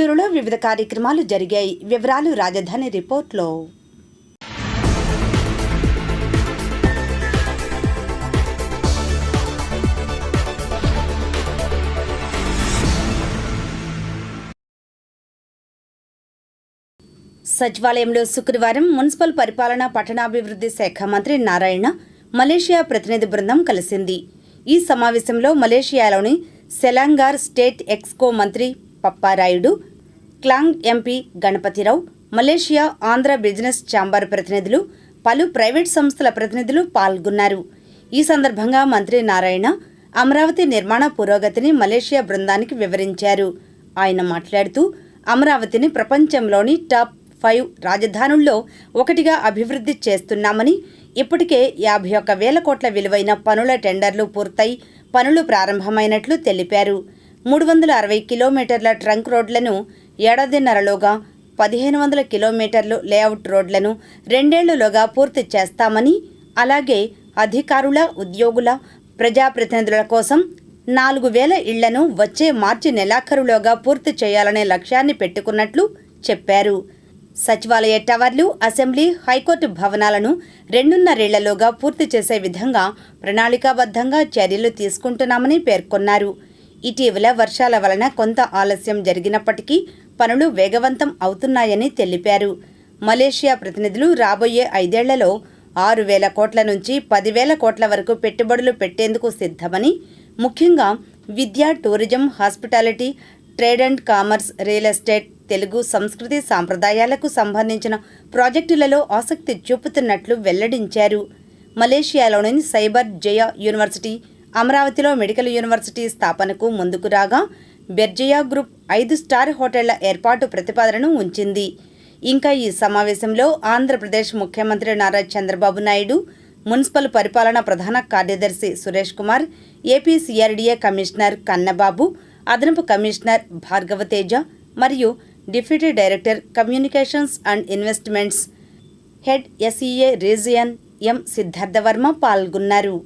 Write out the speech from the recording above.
చిక్మగళూరులో వివిధ కార్యక్రమాలు జరిగాయి. వివరాలు రాజధాని రిపోర్ట్లో. సచివాలయంలో శుక్రవారం మున్సిపల్ పరిపాలన పట్టణాభివృద్ధి శాఖ మంత్రి నారాయణ మలేషియా ప్రతినిధి బృందం కలిసింది. ఈ సమావేశంలో మలేషియాలోని సెలాంగార్ స్టేట్ ఎక్స్కో మంత్రి Papparayudu Klang MP Ganapathirao Malaysia Andhra business chamber ప్రతినిధులు పలు ప్రైవేట్ సంస్థల ప్రతినిధులు పాల్గొన్నారు. ఈ సందర్భంగా మంత్రి నారాయణ అమరావతి నిర్మాణ పురోగతిని మలేషియా బృందానికి వివరించారు. ఆయన మాట్లాడుతూ అమరావతిని ప్రపంచంలోని టాప్ ఫైవ్ రాజధానుల్లో ఒకటిగా అభివృద్ధి చేస్తున్నామని ఇప్పటికే యాభై ఒక్క వేల కోట్ల విలువైన పనుల టెండర్లు పూర్తయి పనులు ప్రారంభమైనట్లు తెలిపారు. మూడు వందల అరవై కిలోమీటర్ల ట్రంక్ రోడ్లను ఏడాదిన్నరలోగా పదిహేను వందల కిలోమీటర్లు లేఅవుట్ రోడ్లను రెండేళ్ళులోగా పూర్తి చేస్తామని అలాగే అధికారుల ఉద్యోగుల ప్రజాప్రతినిధుల కోసం నాలుగు వేల ఇళ్ళను వచ్చే మార్చి నెలాఖరులోగా పూర్తి చేయాలనే లక్ష్యాన్ని పెట్టుకున్నట్లు చెప్పారు. సచివాలయ టవర్లు అసెంబ్లీ హైకోర్టు భవనాలను రెండున్నరేళ్ళలోగా పూర్తి చేసే విధంగా ప్రణాళికాబద్ధంగా చర్యలు తీసుకుంటున్నామని పేర్కొన్నారు. ఇటీవల వర్షాల వలన కొంత ఆలస్యం జరిగినప్పటికీ పనులు వేగవంతం అవుతున్నాయని తెలిపారు. మలేషియా ప్రతినిధులు రాబోయే ఐదేళ్ళలో ఆరు వేల కోట్ల నుంచి పదివేల కోట్ల వరకు పెట్టుబడులు పెట్టేందుకు సిద్ధమని ముఖ్యంగా విద్య tourism hospitality trade and commerce real estate Telugu సంస్కృతి సాంప్రదాయాలకు సంబంధించిన ప్రాజెక్టులలో ఆసక్తి చూపుతున్నట్లు వెల్లడించారు. మలేషియాలోని సైబర్ జయ యూనివర్సిటీ అమరావతిలో మెడికల్ యూనివర్సిటీ స్థాపనకు ముందుకు రాగా బెర్జయా గ్రూప్ ఐదు స్టార్ హోటళ్ళ ఏర్పాటు ప్రతిపాదనను ఉంచింది. ఇంకా ఈ సమావేశంలో ఆంధ్రప్రదేశ్ ముఖ్యమంత్రి నారా చంద్రబాబు నాయుడు మున్సిపల్ పరిపాలన ప్రధాన కార్యదర్శి Suresh Kumar AP CRDA commissioner Kannababu అదనపు కమిషనర్ భార్గవతేజ మరియు deputy director communications and investments head SEA region M Siddharthavarma పాల్గొన్నారు.